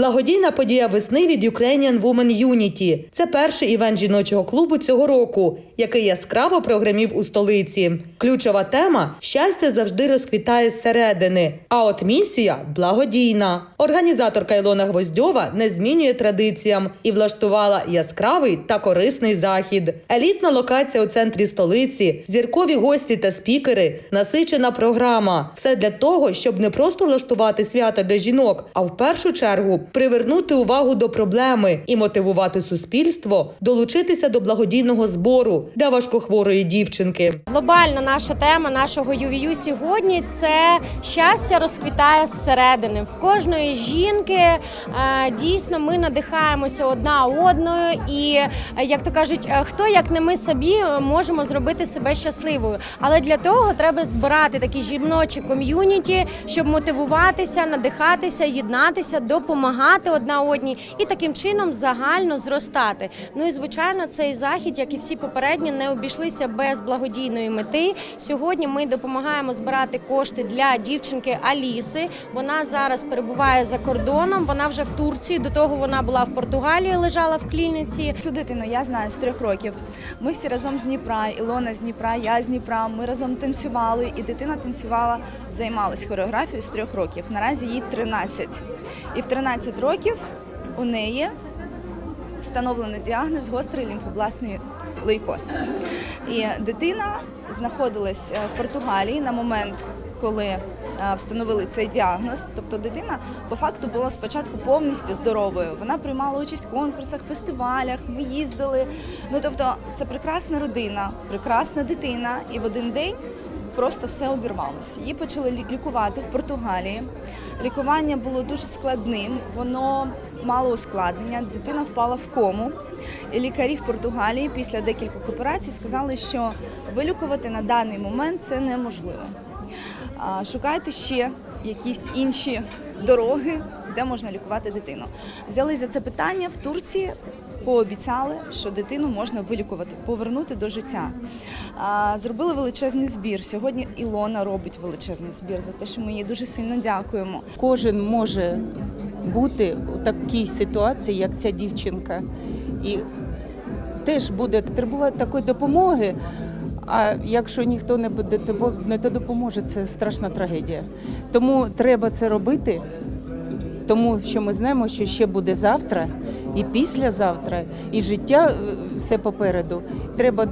Благодійна подія весни від Ukrainian Women Unity. Це перший івент жіночого клубу цього року, який яскраво прогремів у столиці. Ключова тема щастя завжди розквітає зсередини. А от місія благодійна. Організаторка Ілона Гвоздьова не змінює традиціям і влаштувала яскравий та корисний захід. Елітна локація у центрі столиці, зіркові гості та спікери, насичена програма. Все для того, щоб не просто влаштувати свято для жінок, а в першу чергу привернути увагу до проблеми і мотивувати суспільство долучитися до благодійного збору для важкохворої дівчинки. Глобальна наша тема нашого UVU сьогодні це щастя розквітає зсередини. В кожної жінки е, дійсно ми надихаємося одна одною, і е, як то кажуть, е, хто як не ми собі можемо зробити себе щасливою. Але для того треба збирати такі жіночі ком'юніті, щоб мотивуватися, надихатися, єднатися, допомагати одна одній і таким чином загально зростати. Ну і звичайно, цей захід, як і всі попередні, не обійшлися без благодійної мети. Сьогодні ми допомагаємо збирати кошти для дівчинки Аліси. Вона зараз перебуває за кордоном. Вона вже в Турції. До того вона була в Португалії, лежала в клініці. Цю дитину я знаю з трьох років. Ми всі разом з Дніпра, Ілона з Дніпра, я з Дніпра. Ми разом танцювали, і дитина танцювала, займалась хореографією з трьох років. Наразі їй 13. І в 13 років у неї встановлено діагноз гострий лімфобластний лейкоз. І дитина знаходилась е, в Португалії на момент, коли е, встановили цей діагноз. Тобто дитина по факту була спочатку повністю здоровою. Вона приймала участь в конкурсах, фестивалях. Ми їздили. Ну тобто, це прекрасна родина, прекрасна дитина, і в один день. Просто все обірвалося. Її почали лікувати в Португалії. Лікування було дуже складним, воно мало ускладнення. Дитина впала в кому. І лікарі в Португалії після декількох операцій сказали, що вилікувати на даний момент це неможливо. Шукайте ще якісь інші дороги, де можна лікувати дитину. Взяли за це питання в Турції. Пообіцяли, що дитину можна вилікувати, повернути до життя. Зробили величезний збір. Сьогодні Ілона робить величезний збір за те, що ми їй дуже сильно дякуємо. Кожен може бути у такій ситуації, як ця дівчинка, і теж буде потребувати такої допомоги. А якщо ніхто не буде не допоможе, це страшна трагедія. Тому треба це робити, тому що ми знаємо, що ще буде завтра і післязавтра, і життя е, все попереду. Треба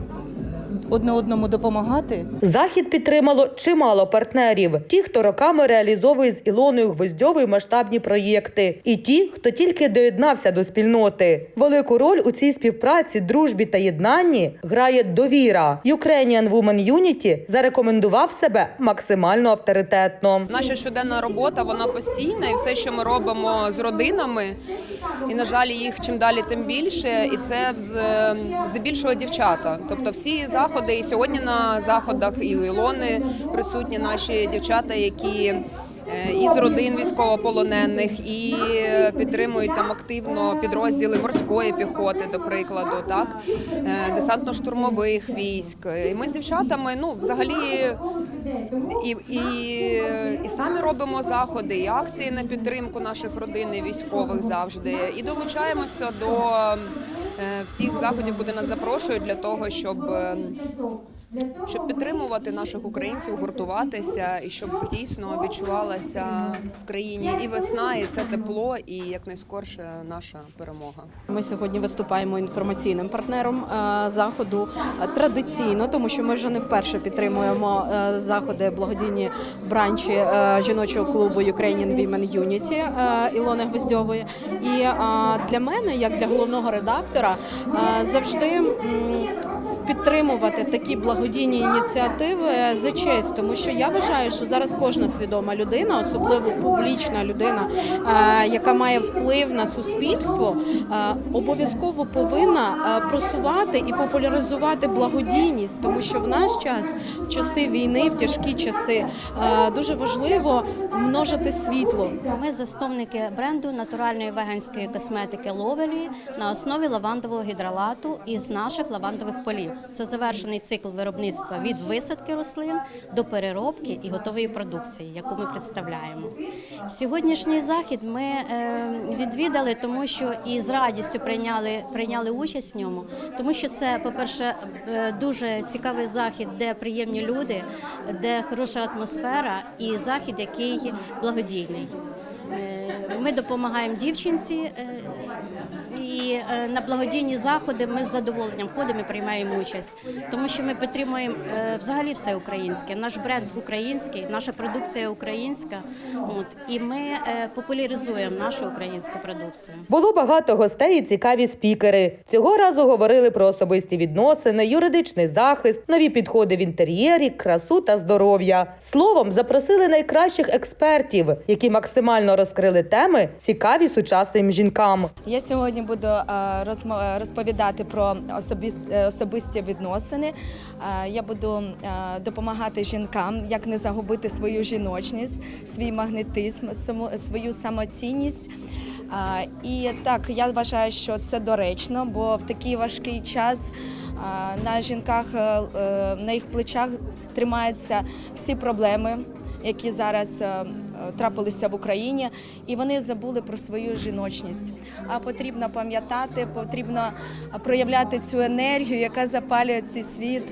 одне одному допомагати. Захід підтримало чимало партнерів: ті, хто роками реалізовує з Ілоною Гвоздьовою масштабні проєкти, і ті, хто тільки доєднався до спільноти. Велику роль у цій співпраці, дружбі та єднанні грає довіра. Ukrainian Women Unity зарекомендував себе максимально авторитетно. Наша щоденна робота вона постійна, і все, що ми робимо з родинами, і на жаль, їх чим далі, тим більше. І це з- здебільшого дівчата. Тобто всі заходи, і сьогодні на заходах і у Ілони присутні наші дівчата, які е, із родин військовополонених і е, підтримують там активно підрозділи морської піхоти, до прикладу, так е, десантно-штурмових військ. І ми з дівчатами, ну взагалі і, і, і самі робимо заходи, і акції на підтримку наших родин і військових завжди. І долучаємося до всіх заходів, куди нас запрошують для того, щоб. Щоб підтримувати наших українців, гуртуватися і щоб дійсно відчувалася в країні і весна, і це тепло, і якнайскорше наша перемога. Ми сьогодні виступаємо інформаційним партнером е, заходу традиційно, тому що ми вже не вперше підтримуємо е, заходи благодійні бранчі е, жіночого клубу Ukrainian Women Unity Ілони Гвоздьової. І для мене, як для головного редактора, завжди підтримувати такі благодійні ініціативи за честь, тому що я вважаю, що зараз кожна свідома людина, особливо публічна людина, е, яка має вплив на суспільство, е, обов'язково повинна е, просувати і популяризувати благодійність, тому що в наш час, в часи війни, в тяжкі часи, дуже важливо множити світло. Ми засновники бренду натуральної веганської косметики Ловелі на основі лавандового гідролату із наших лавандових полів. Це завершений цикл виробництва від висадки рослин до переробки і готової продукції, яку ми представляємо. Сьогоднішній захід ми е, відвідали, тому що і з радістю прийняли, прийняли участь в ньому, тому що це, по-перше, е, дуже цікавий захід, де приємні люди, де хороша атмосфера, і захід, який благодійний. Е, Ми допомагаємо дівчинці. Е, І на благодійні заходи ми з задоволенням ходимо і приймаємо участь, тому що ми підтримуємо е, взагалі все українське. Наш бренд український, наша продукція українська. От і ми е, популяризуємо нашу українську продукцію. Було багато гостей і цікаві спікери. Цього разу говорили про особисті відносини, юридичний захист, нові підходи в інтер'єрі, красу та здоров'я. Словом, запросили найкращих експертів, які максимально розкрили теми, цікаві сучасним жінкам. Я сьогодні буду розповідати про е, особисті відносини. Е, Я буду е, допомагати жінкам, як не загубити свою жіночність, свій магнетизм, свою самоцінність. Е, І так, я вважаю, що це доречно, бо в такий важкий час е, на жінках, е, е, на їх плечах тримаються всі проблеми, які зараз е, е, трапилися в Україні, і вони забули про свою жіночність. А потрібно пам'ятати, потрібно проявляти цю енергію, яка запалює цей світ,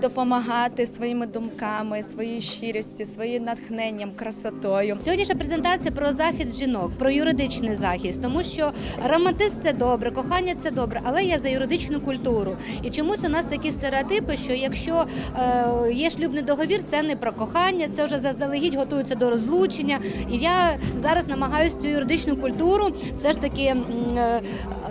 допомагати своїми думками, своєю щирістю, своїм натхненням, красотою. Сьогоднішня презентація про захист жінок, про юридичний захист, тому що романтизм це добре, кохання це добре, але я за юридичну культуру. І чомусь у нас такі стереотипи, що якщо е, є шлюбний договір, це не про кохання, це вже заздалегідь готується до розлучення. І я зараз намагаюся цю юридичну культуру все ж таки е,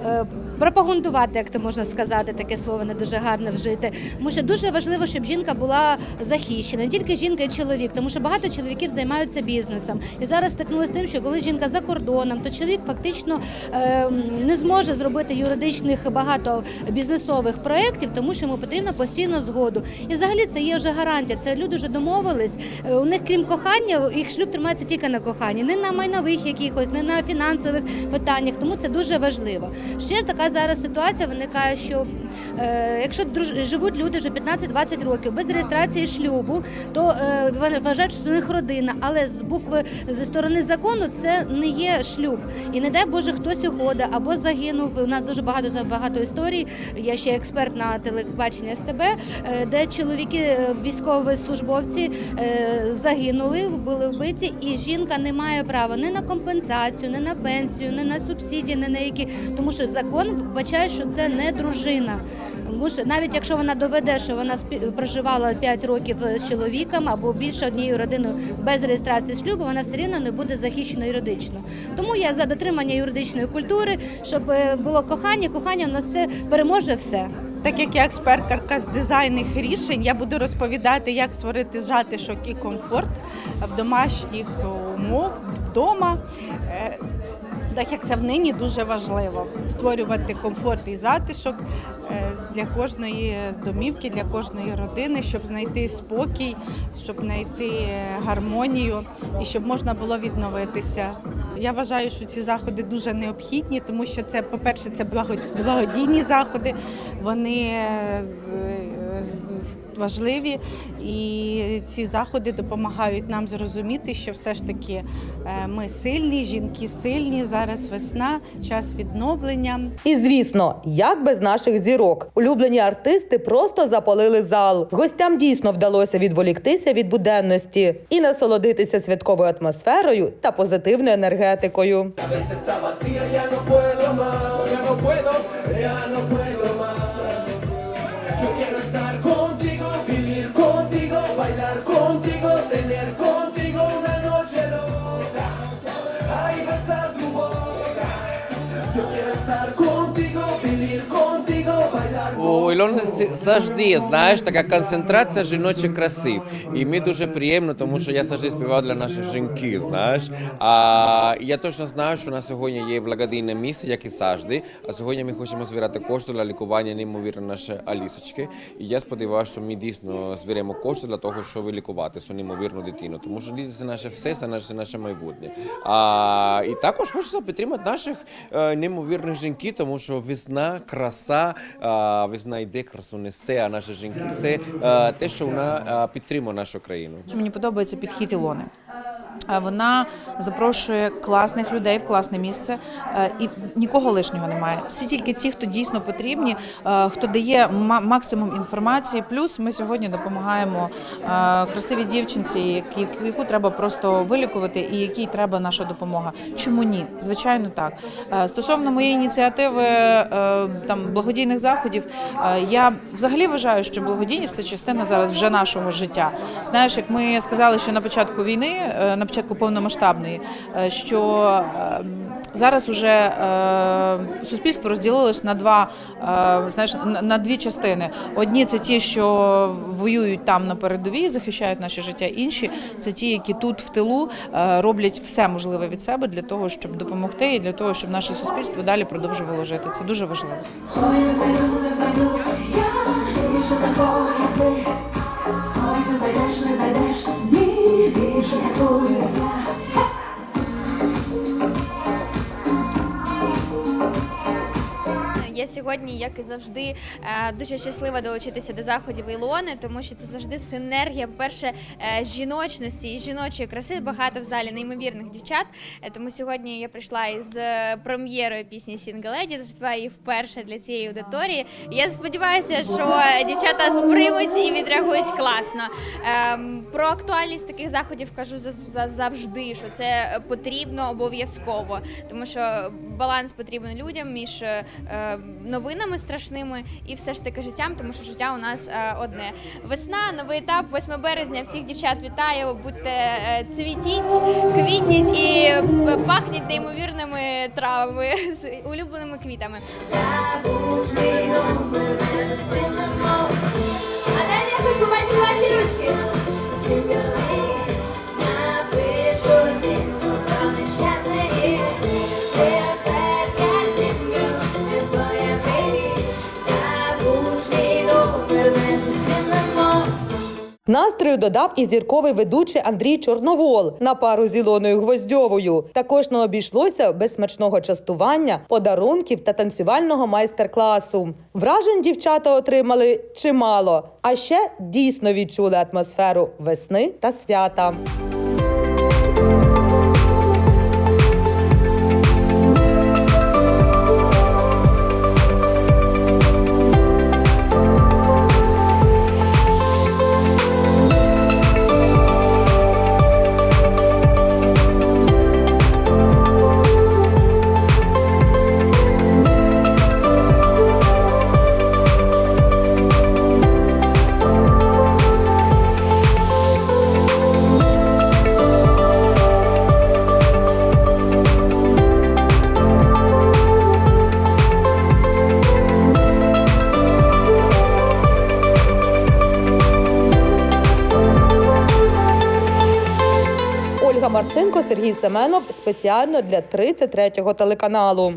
е, пропагандувати, як то можна сказати, таке слово не дуже гарне вжити. Тому що дуже важливо, щоб жінка була захищена, не тільки жінка і чоловік, тому що багато чоловіків займаються бізнесом. І зараз стикнулися з тим, що коли жінка за кордоном, то чоловік фактично е, не зможе зробити юридичних багато бізнесових проєктів, тому що йому потрібно постійно згоду. І взагалі це є вже гарантія. Це люди вже домовились. Е, У них крім кохання, їх шлюб тримається тільки на коханні, не на майнових якихось, не на фінансових питаннях. Тому це дуже важливо. Ще така зараз ситуація виникає, що якщо друж- живуть люди вже 15-20 років без реєстрації шлюбу, то е, вважають, що це них родина, але з букви зі сторони закону це не є шлюб. І не дай Боже, хтось угода або загинув. У нас дуже багато багато історій. Я ще експерт на телебачення СТБ, е, де чоловіки, е, військові службовці е, загинули, були вбиті, і жінка не має права ні на компенсацію, ні на пенсію, ні на субсидії, ні на які, тому що закон вбачає, що це не дружина. Тому що навіть якщо вона доведе, що вона проживала 5 років з чоловіком або більше однією родиною без реєстрації шлюбу, вона все рівно не буде захищена юридично. Тому я за дотримання юридичної культури, щоб е, було кохання. Кохання у нас все переможе все. Так як я експерткарка з дизайнних рішень, я буду розповідати, як створити затишок і комфорт в домашніх умов вдома. Е, Так як це в нині дуже важливо створювати комфорт і затишок е, для кожної домівки, для кожної родини, щоб знайти спокій, щоб знайти гармонію і щоб можна було відновитися. Я вважаю, що ці заходи дуже необхідні, тому що це, по-перше, це благодійні заходи, вони е, важливі, і ці заходи допомагають нам зрозуміти, що все ж таки е, ми сильні, жінки сильні. Зараз весна, час відновлення. І звісно, як без наших зірок, улюблені артисти просто запалили зал. Гостям дійсно вдалося відволіктися від буденності і насолодитися святковою атмосферою та позитивною енергетикою. У Ілони з- завжди, знаєш, така концентрація жіночої краси. І мені дуже приємно, тому що я завжди співав для наших жінки, знаєш. А я точно знаю, що на сьогодні є благодійне місце, як і завжди. А сьогодні ми хочемо збирати кошти для лікування неймовірно нашої Алісочки. І я сподіваюся, що ми дійсно зберемо кошти для того, щоб лікувати цю неймовірну дитину. Тому що діти це наше все, це наше, це наше майбутнє. А, і також хочеться підтримати наших е, неймовірних жінки, тому що весна, краса, а, весна йде. веде, несе, а наші жінки це е, те, що вона е, підтримує нашу країну. Мені подобається підхід Ілони. Вона запрошує класних людей в класне місце, е, і нікого лишнього немає. Всі тільки ті, хто дійсно потрібні, е, хто дає максимум інформації. Плюс ми сьогодні допомагаємо е, красивій дівчинці, яку треба просто вилікувати, і якій треба наша допомога. Чому ні? Звичайно, так. Стосовно моєї ініціативи там благодійних заходів, я взагалі вважаю, що благодійність це частина зараз вже нашого життя. Знаєш, як ми сказали, що на початку війни, на початку повномасштабної, е, що е, зараз уже е, суспільство розділилось на два е, знаєш, на, дві частини. Одні це ті, що воюють там на передовій, захищають наше життя. Інші це ті, які тут в тилу роблять все можливе від себе для того, щоб допомогти, і для того, щоб наше суспільство далі продовжувало жити. Це дуже важливо. Ой, ти. Ні, більше такого, сьогодні, як і завжди, е, дуже щаслива долучитися до заходів Ілони, тому що це завжди синергія, по-перше, е, жіночності і жіночої краси. Багато в залі неймовірних дівчат. Е, Тому сьогодні я прийшла із прем'єрою пісні Сінгаледі, заспіваю її вперше для цієї аудиторії. Я сподіваюся, що дівчата сприймуть і відреагують класно. Ем, Про актуальність таких заходів кажу завжди, що це потрібно обов'язково, тому що баланс потрібен людям між е, новинами страшними і все ж таки життям, тому що життя у нас е, одне. Весна, новий етап, 8 березня. Всіх дівчат вітаю. Будьте е, цвітіть, квітніть і е, пахніть неймовірними травами з улюбленими квітами. Забудь зустрінемось. А далі я хочу побачити ваші ручки. Настрою додав і зірковий ведучий Андрій Чорновол на пару з Ілоною Гвоздьовою. Також не обійшлося без смачного частування, подарунків та танцювального майстер-класу. Вражень дівчата отримали чимало, а ще дійсно відчули атмосферу весни та свята. Сергій Семенов спеціально для 33-го телеканалу.